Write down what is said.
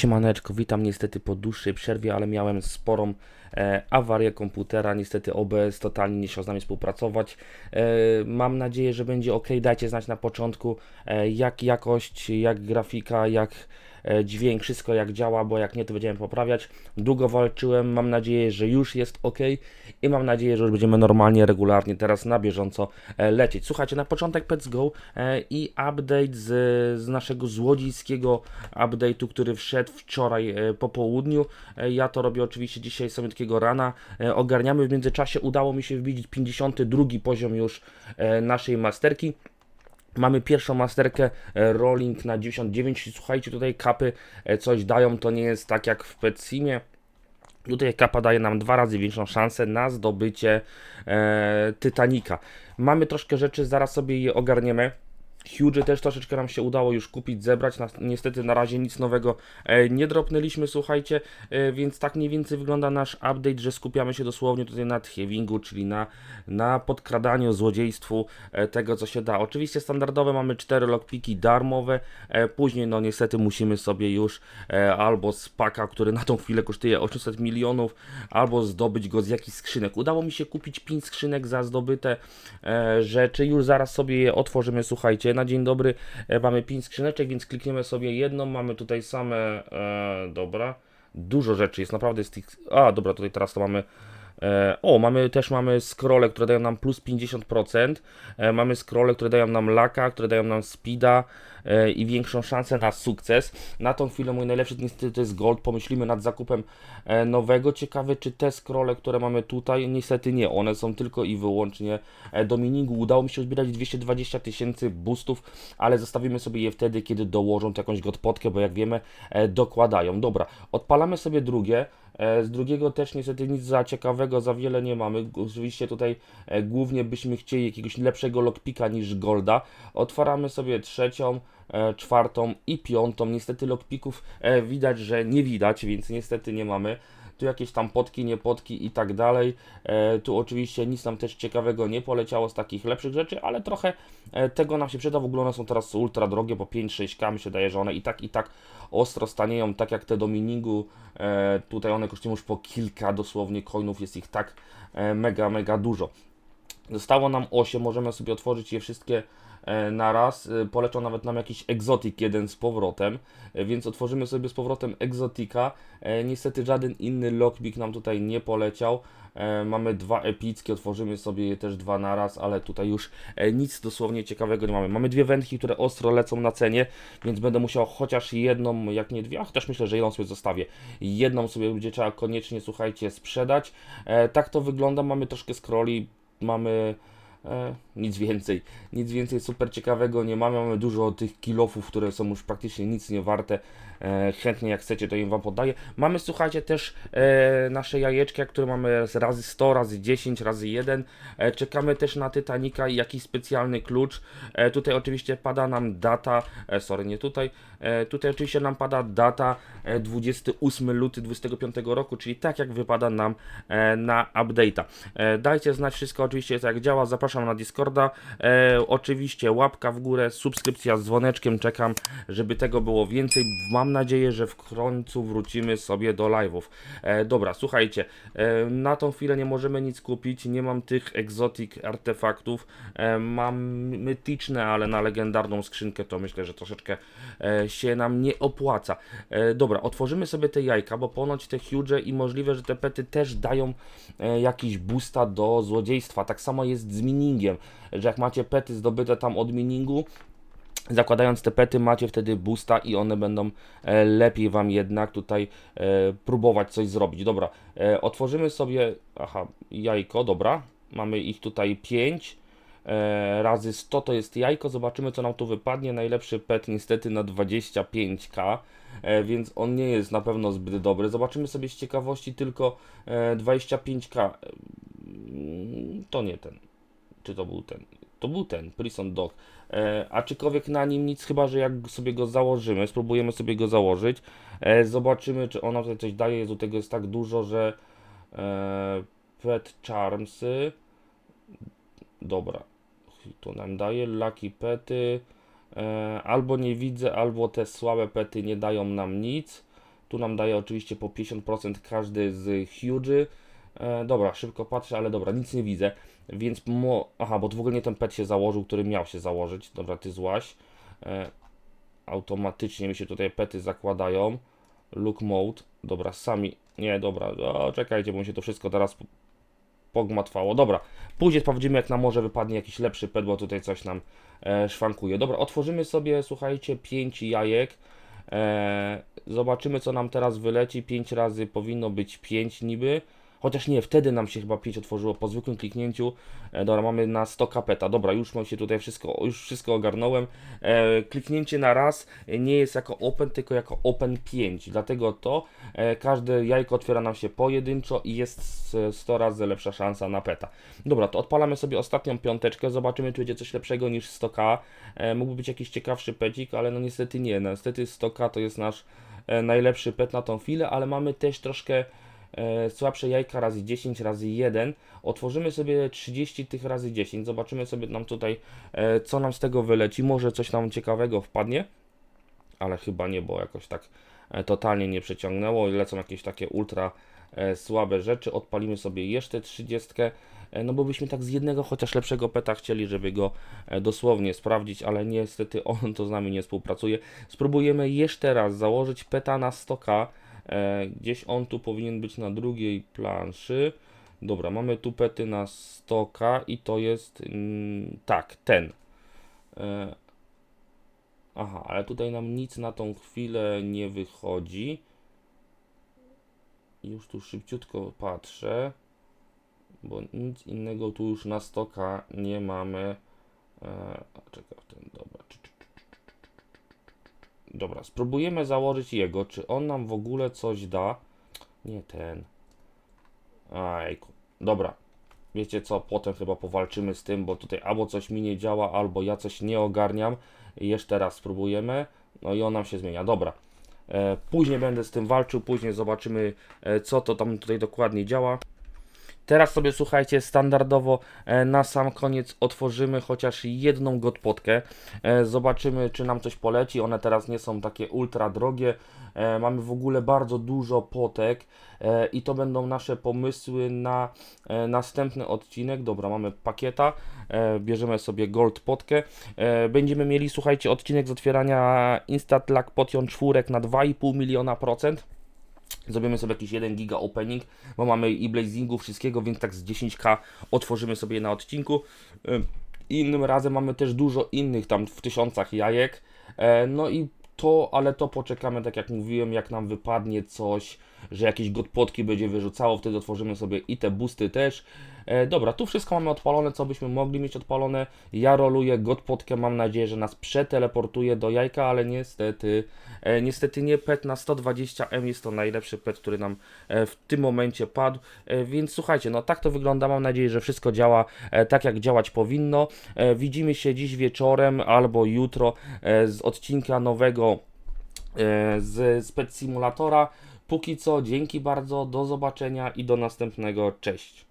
Siemaneczko, witam niestety po dłuższej przerwie, ale miałem sporą e, awarię komputera. Niestety OBS totalnie nie chciał z nami współpracować. E, mam nadzieję, że będzie ok. Dajcie znać na początku, e, jak jakość, jak grafika, jak dźwięk, wszystko jak działa, bo jak nie, to będziemy poprawiać. Długo walczyłem, mam nadzieję, że już jest ok i mam nadzieję, że już będziemy normalnie, regularnie teraz na bieżąco e, lecieć. Słuchajcie, na początek Pets Go e, i update z, z naszego złodziejskiego update'u, który wszedł wczoraj e, po południu. E, Ja to robię oczywiście dzisiaj sobie takiego rana. E, Ogarniamy w międzyczasie, udało mi się wbić 52 poziom już e, naszej masterki. Mamy pierwszą masterkę e, rolling na 99. Słuchajcie, tutaj kapy e, coś dają, to nie jest tak jak w Petsimie. Tutaj kapa daje nam dwa razy większą szansę na zdobycie e, Titanika. Mamy troszkę rzeczy, zaraz sobie je ogarniemy. Huge też troszeczkę nam się udało już kupić, zebrać. Niestety na razie nic nowego e, nie dropnęliśmy, słuchajcie, e, więc tak mniej więcej wygląda nasz update, że skupiamy się dosłownie tutaj na heavingu, czyli na, na podkradaniu, złodziejstwu e, tego, co się da. Oczywiście standardowe mamy cztery lockpiki darmowe, później no niestety musimy sobie już albo z paka, który na tą chwilę kosztuje 800 milionów, albo zdobyć go z jakichś skrzynek. Udało mi się kupić 5 skrzynek za zdobyte rzeczy, już zaraz sobie je otworzymy, słuchajcie, na dzień dobry e, mamy 5 skrzyneczek, więc klikniemy sobie jedną, mamy tutaj same, e, dobra, dużo rzeczy jest, naprawdę z tych, a dobra, tutaj teraz to mamy O, mamy też mamy scrolle, które dają nam plus 50%. E, Mamy scrolle, które dają nam laka, które dają nam speeda e, i większą szansę na sukces. Na tą chwilę mój najlepszy niestety to jest gold. Pomyślimy nad zakupem e, nowego. Ciekawe, czy te scrolle, które mamy tutaj, niestety nie. One są tylko i wyłącznie e, do miningu. Udało mi się zbierać 220 tysięcy boostów, ale zostawimy sobie je wtedy, kiedy dołożą tu jakąś godpotkę, bo jak wiemy, e, dokładają. Dobra, odpalamy sobie drugie. E, Z drugiego też niestety nic za ciekawego, za wiele nie mamy. Oczywiście tutaj e, głównie byśmy chcieli jakiegoś lepszego lockpika niż Golda. Otwieramy sobie trzecią, e, czwartą i piątą. Niestety lockpików widać, że nie widać, więc niestety nie mamy. Tu jakieś tam potki, nie potki i tak dalej. E, tu oczywiście nic nam też ciekawego nie poleciało z takich lepszych rzeczy, ale trochę e, tego nam się przyda. W ogóle one są teraz ultra drogie, po 5-6k mi się daje, że one i tak i tak ostro stanieją, tak jak te do miningu. E, tutaj one kosztują już po kilka dosłownie coinów, jest ich tak mega, mega dużo. Zostało nam 8, możemy sobie otworzyć je wszystkie e, na raz. E, Poleciał nawet nam jakiś egzotik jeden z powrotem, e, więc otworzymy sobie z powrotem egzotika. Niestety żaden inny lockpick nam tutaj nie poleciał. Mamy dwa epickie, otworzymy sobie je też dwa na raz, ale tutaj już nic dosłownie ciekawego nie mamy. Mamy dwie wędki, które ostro lecą na cenie, więc będę musiał chociaż jedną, jak nie dwie, a też myślę, że jedną sobie zostawię. Jedną sobie będzie trzeba koniecznie, słuchajcie, sprzedać. Tak to wygląda, mamy troszkę scrolli, mamy nic więcej, nic więcej super ciekawego nie mamy, mamy dużo tych kilofów, które są już praktycznie nic nie warte, e, chętnie jak chcecie to im Wam podaję. Mamy słuchajcie też e, nasze jajeczka, które mamy razy 100, razy 10, razy 1, e, czekamy też na Titanica i jakiś specjalny klucz, e, tutaj oczywiście pada nam data, e, sorry nie tutaj, e, tutaj oczywiście nam pada data e, 28 luty 25 roku, czyli tak jak wypada nam e, na update'a. E, Dajcie znać wszystko oczywiście jak działa, zapraszam na Discorda, e, oczywiście łapka w górę, subskrypcja z dzwoneczkiem, czekam, żeby tego było więcej. Mam nadzieję, że w końcu wrócimy sobie do live'ów. E, dobra, słuchajcie, e, na tą chwilę nie możemy nic kupić, nie mam tych egzotic artefaktów, e, mam mytyczne, ale na legendarną skrzynkę to myślę, że troszeczkę e, się nam nie opłaca. E, dobra, otworzymy sobie te jajka, bo ponoć te huge i możliwe, że te pety też dają e, jakiś boosta do złodziejstwa. Tak samo jest z miningiem, że jak macie pety zdobyte tam od miningu, Zakładając te pety macie wtedy boosta i one będą e, lepiej Wam jednak tutaj e, próbować coś zrobić. Dobra, e, otworzymy sobie, aha, jajko, dobra, mamy ich tutaj 5 e, razy 100 to jest jajko, zobaczymy co nam tu wypadnie. Najlepszy pet niestety na 25k, e, więc on nie jest na pewno zbyt dobry. Zobaczymy sobie z ciekawości tylko e, 25k. Mm, To nie ten. Czy to był ten? To był ten, Prison Dog. E, aczkolwiek na nim nic, chyba że jak sobie go założymy, spróbujemy sobie go założyć. E, zobaczymy, czy ona tutaj coś daje. Jezu, tego jest tak dużo, że e, Pet Charmsy. Dobra. Tu nam daje Lucky Pety. E, albo nie widzę, albo te słabe pety nie dają nam nic. Tu nam daje oczywiście po 50% każdy z huge. E, dobra, szybko patrzę, ale dobra, nic nie widzę. Więc mo... Aha, bo w ogóle nie ten pet się założył, który miał się założyć. Dobra, ty złaś. E, automatycznie mi się tutaj pety zakładają. Look mode. Dobra, sami. Nie, dobra. O, czekajcie, bo mi się to wszystko teraz po- pogmatwało. Dobra, później sprawdzimy, jak na morze wypadnie jakiś lepszy pet, bo tutaj coś nam e, szwankuje. Dobra, otworzymy sobie, słuchajcie, 5 jajek. E, zobaczymy, co nam teraz wyleci. 5 razy powinno być 5 niby. Chociaż nie, wtedy nam się chyba 5 otworzyło po zwykłym kliknięciu. E, dobra, mamy na 100 kapeta. Dobra, już mam się tutaj wszystko, już wszystko ogarnąłem. E, kliknięcie na raz nie jest jako open, tylko jako open 5. Dlatego to e, każde jajko otwiera nam się pojedynczo i jest s- 100 razy lepsza szansa na peta. Dobra, to odpalamy sobie ostatnią piąteczkę. Zobaczymy, czy będzie coś lepszego niż 100k. E, mógłby być jakiś ciekawszy pecik, ale no niestety nie. No, niestety 100k to jest nasz e, najlepszy pet na tą chwilę, ale mamy też troszkę słabsze jajka razy 10 razy 1. Otworzymy sobie 30 tych razy 10. Zobaczymy sobie nam tutaj, e, co nam z tego wyleci. Może coś nam ciekawego wpadnie, ale chyba nie, bo jakoś tak e, totalnie nie przeciągnęło lecą jakieś takie ultra e, słabe rzeczy. Odpalimy sobie jeszcze 30. e, No bo byśmy tak z jednego chociaż lepszego peta chcieli, żeby go e, dosłownie sprawdzić, ale niestety on to z nami nie współpracuje. Spróbujemy jeszcze raz założyć peta na 100k. E, Gdzieś on tu powinien być na drugiej planszy. Dobra, mamy tu pety na 100k i to jest mm, tak, ten. E, Aha, ale tutaj nam nic na tą chwilę nie wychodzi. Już tu szybciutko patrzę, bo nic innego tu już na stoka nie mamy. E, czekaj, ten, dobra. Dobra, spróbujemy założyć jego, czy on nam w ogóle coś da. Nie ten. Ajku. Dobra. Wiecie co, potem chyba powalczymy z tym, bo tutaj albo coś mi nie działa, albo ja coś nie ogarniam. Jeszcze raz spróbujemy. No i on nam się zmienia. Dobra. E, później będę z tym walczył, później zobaczymy, e, co to tam tutaj dokładnie działa. Teraz sobie słuchajcie, standardowo e, na sam koniec otworzymy chociaż jedną godpotkę. E, zobaczymy, czy nam coś poleci. One teraz nie są takie ultra drogie. E, mamy w ogóle bardzo dużo potek i to będą nasze pomysły na następny odcinek. Dobra, mamy pakieta. Bierzemy sobie gold potkę. Będziemy mieli, słuchajcie, odcinek z otwierania Instat Luck Potion czwórek na 2,5 miliona procent. Zrobimy sobie jakiś 1 giga opening, bo mamy i blazingu, wszystkiego, więc tak z 10k otworzymy sobie na odcinku. Ym, Innym razem mamy też dużo innych tam w tysiącach jajek. E, No i to, ale to poczekamy, tak jak mówiłem, jak nam wypadnie coś, że jakieś godpotki będzie wyrzucało, wtedy otworzymy sobie i te boosty też. E, dobra, tu wszystko mamy odpalone, co byśmy mogli mieć odpalone. Ja roluję godpotkę, mam nadzieję, że nas przeteleportuje do jajka, ale niestety, e, niestety nie pet na 120M jest to najlepszy pet, który nam e, w tym momencie padł. Więc słuchajcie, no tak to wygląda. Mam nadzieję, że wszystko działa tak, jak działać powinno. Widzimy się dziś wieczorem albo jutro z odcinka nowego z Spec Simulatora. Póki co, dzięki bardzo, do zobaczenia i do następnego. Cześć.